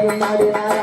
哎呀呀！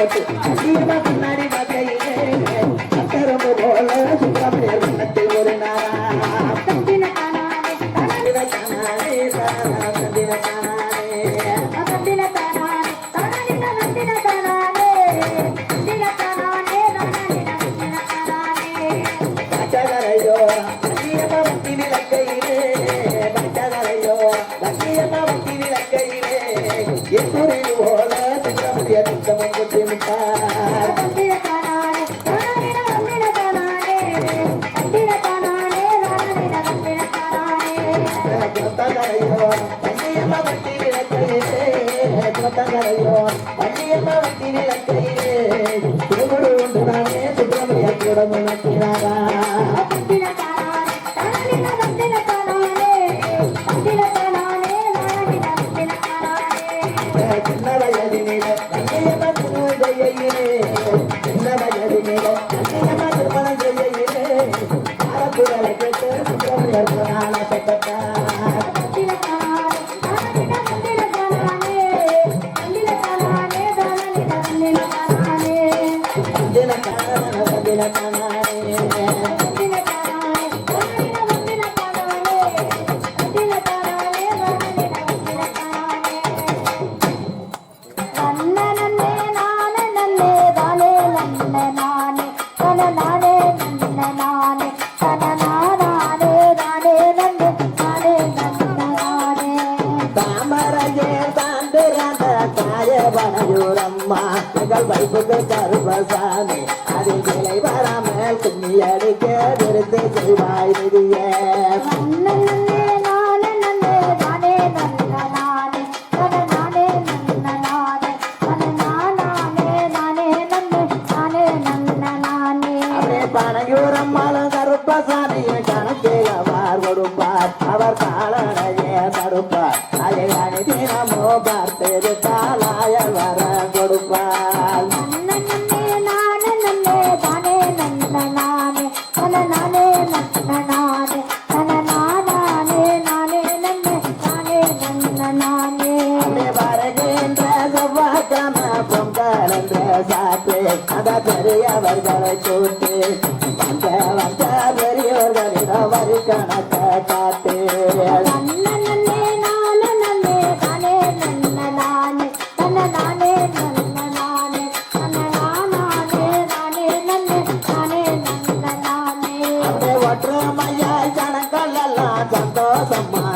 போட்டு நீங்க முன்னாடி வகையிலே கத்தரம்பு போல சுப்பிரமணிய குணத்தில் ஒரு நாரா. கட்டின கண்ணாடி கண்ணாடி Adama.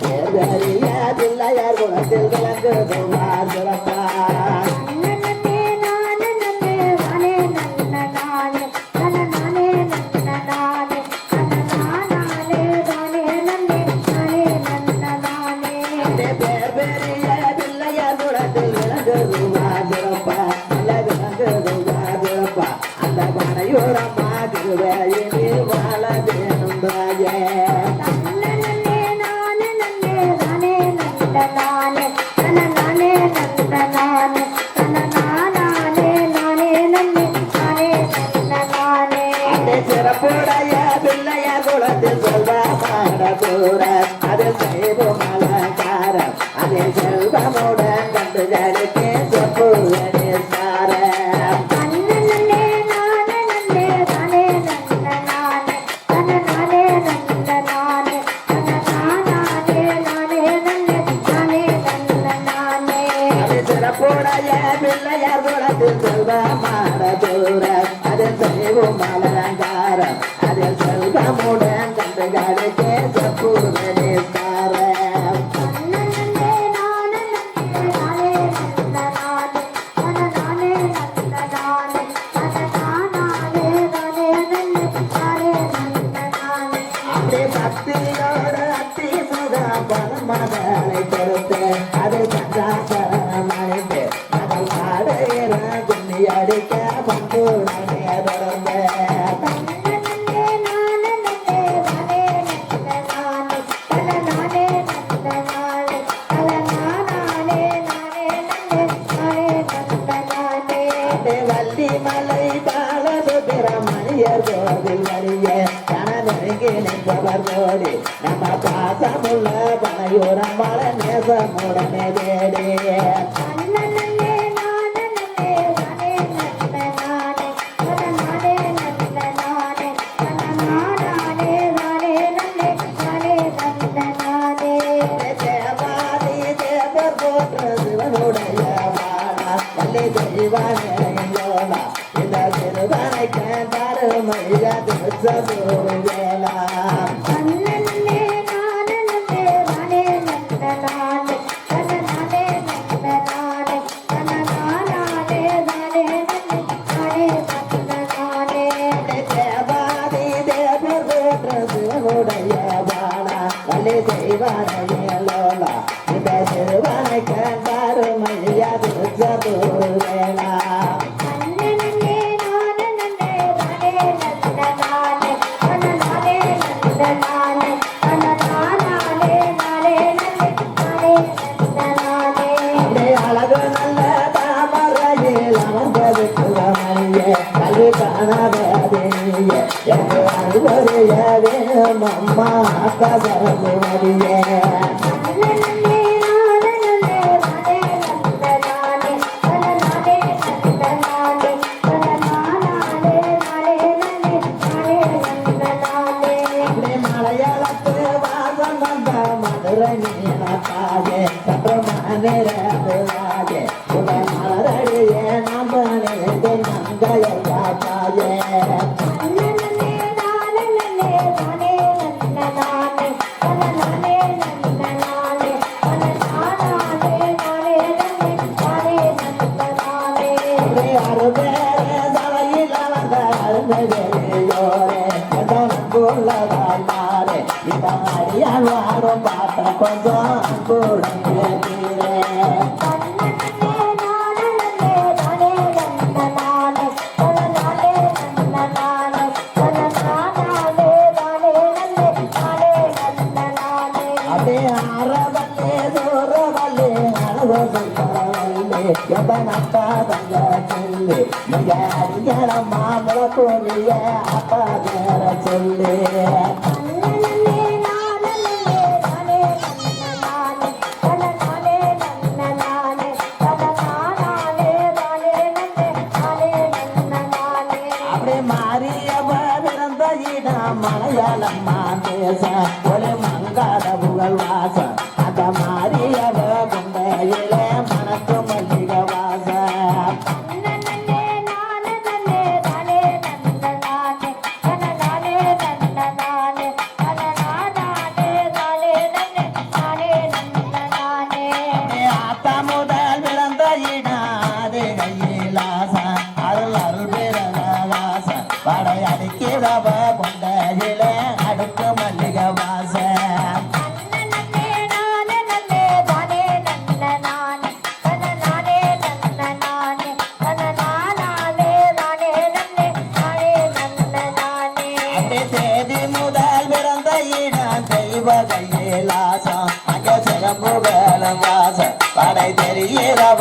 கேள்வி யார் பிள்ளை யார் குணத்தில் கலந்து மலையர்களோடு வலிய கணவனுக்கு நின்றவர்களோடு நம்ம பாசமுள்ள பனையோரம் மலை நேசமுடனே தேடிய பிரபுடைய வாழ வலி தெய்வானையே That's all we want, yeah. சிலம்ப கையிலாசம் அங்க சிலம்பு வேலம் வாசம் படை தெரியிறவ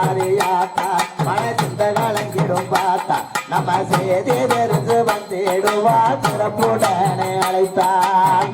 மாறியாத்தா மனசிந்த கலங்கிடும் பார்த்தா நம்ம செய்தி தெரிஞ்சு வந்திடுவா சிறப்புடனே அழைத்தான்.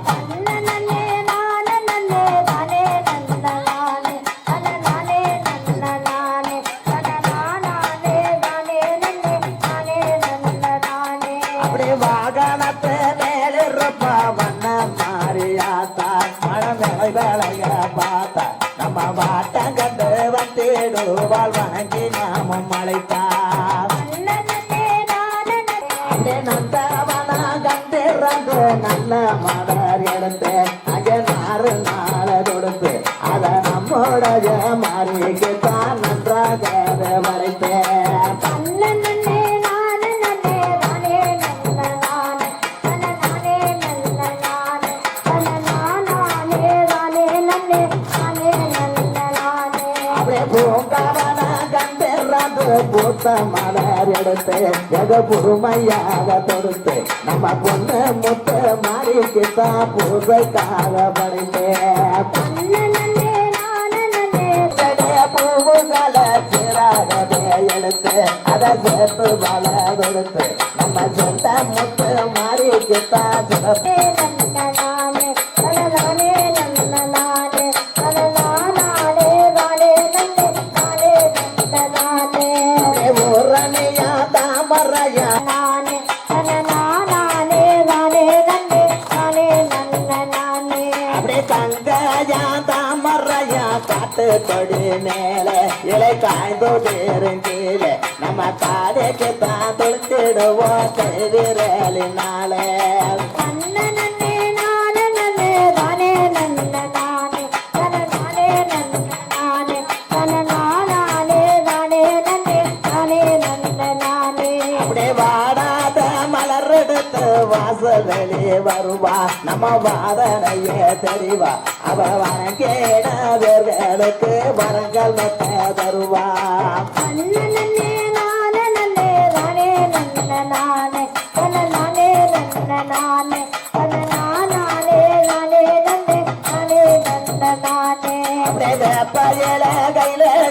பூத்த மலர் எடுத்து எது பொறுமையாக தொடுத்து. நம்ம பொண்ணு முத்து மாறிக்கு தான் பூசைக்காக படைத்தேன் பூவுகளை சிறாகவே எடுத்து அதை சேர்த்து வள கொடுத்து நம்ம சொந்த முத்து மாறிக்குத்தான் சிறப்பு. கொடி மேல. இலை காய்ந்தோ கீழே. நம்ம காடைக்கு தான் நானே. அப்படியே வாடாத மலர் எடுத்து வாசல். வெளியே வருவா நம்ம வாதனையே தெரிவா அவ வணங்கேட வேர்களுக்கு வரங்கள் நட்ட தருவா நன்னே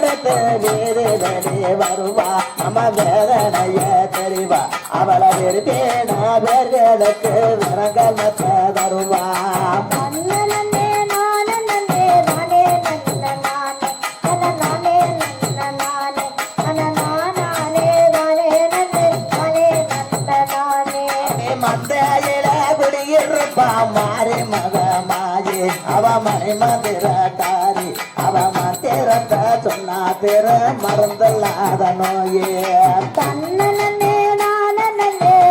எடுத்து வீடு வருவா. நம்ம வேதனைய தெரிவா அவளை வேர்களுக்கு தருவா. மந்தையில குடியிருப்பா மாறி மக மாயி அவ மறை மந்திரக்காரி மறந்தல்லாத நோயே. தன்னே நானே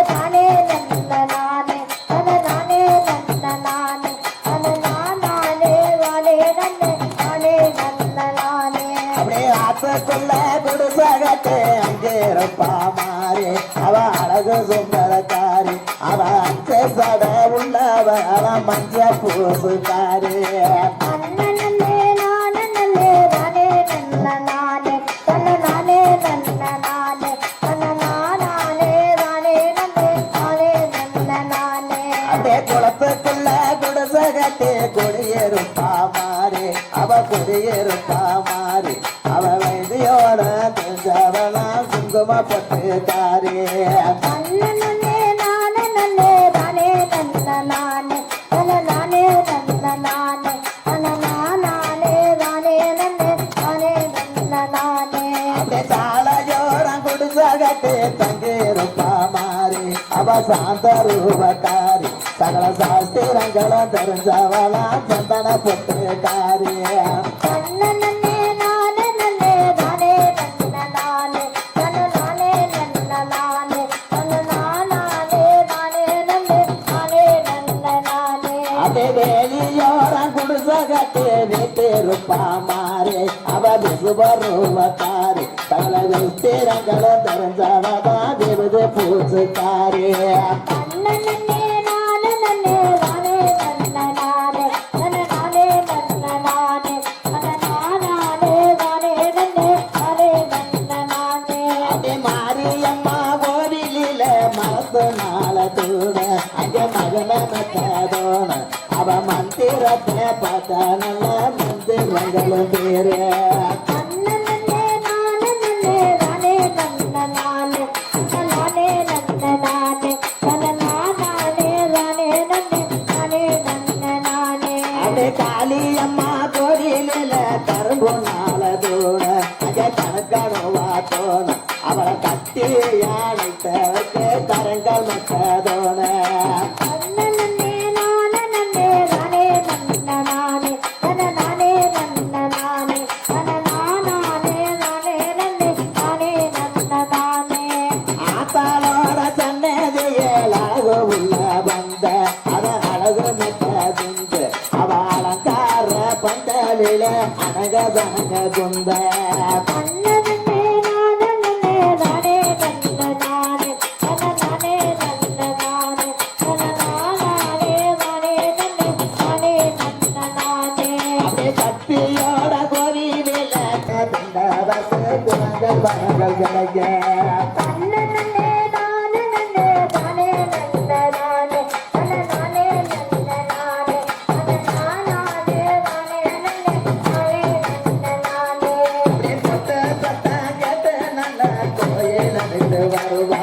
தானே நன்ன நானே. நன்ன நானே நன்ன நானே. நன்ன நானே தானே நன்னே நானே நன்ன நானே. அப்படியே ஆத்துக்குள்ள குடிசகட்டு அங்கே இருப்பா மாறி. அவ அழகு சுந்தரக்காரி அவ அஞ்சு சட உள்ளவ அவ மஞ்ச பூசுக்காரி. நானே அப்படியே சாலையோரம் குடிசகட்டு தங்கியிருப்பா மாறி அவ சாந்த ரூபக்காரி சகல சாஸ்திரங்களும் தெரிஞ்சவளா சந்தன பொட்டுக்காரி மாரியம்மா கோவிலில மரத்து நாள தூண. அங்கே மகன நட்டதோண அவ மந்திரத்தை பார்த்த நல்ல bad one bad கோயில் அடைந்து வருவா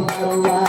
matter what.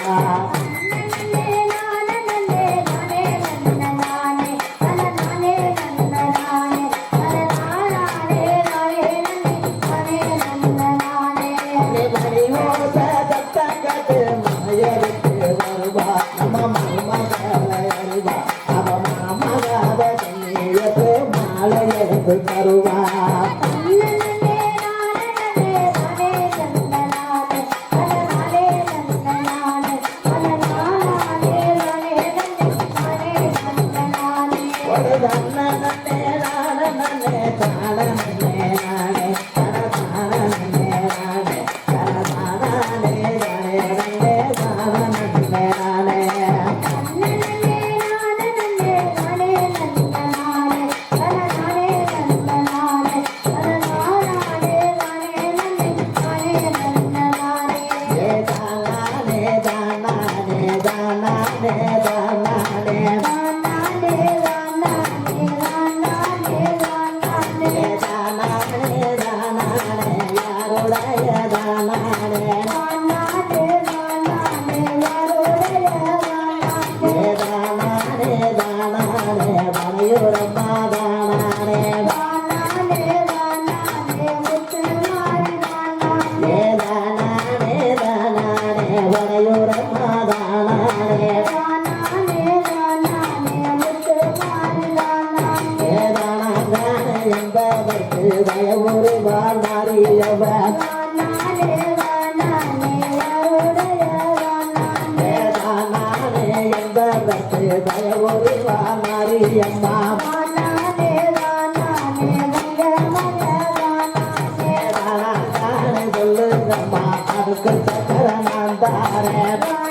பயவொருவா மாரியம்மா சொல்லுங்கம்மா அதுக்கு சக்கர நான் தாரேன்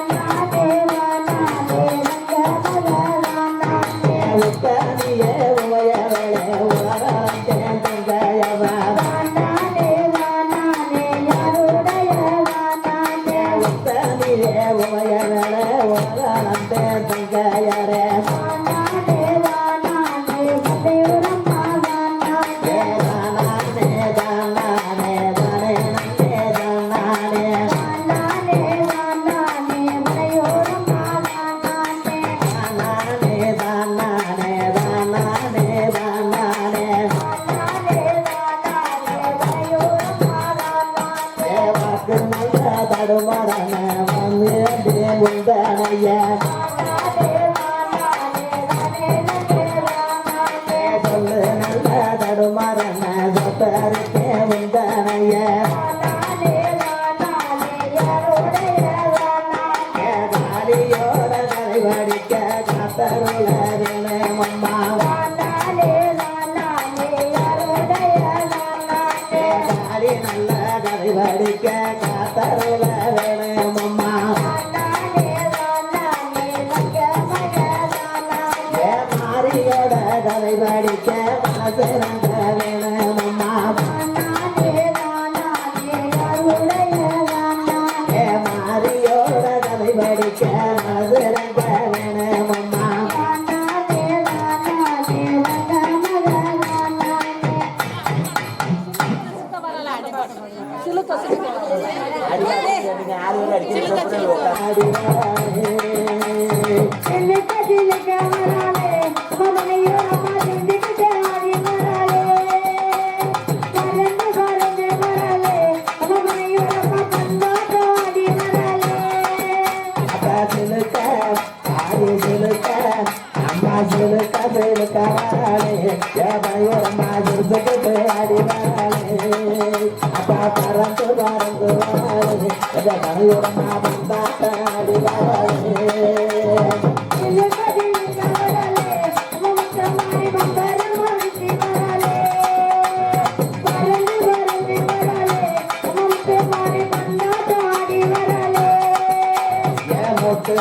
நடுமரண மந்திரே உந்தனைய வேணே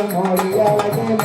moría la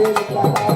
देवता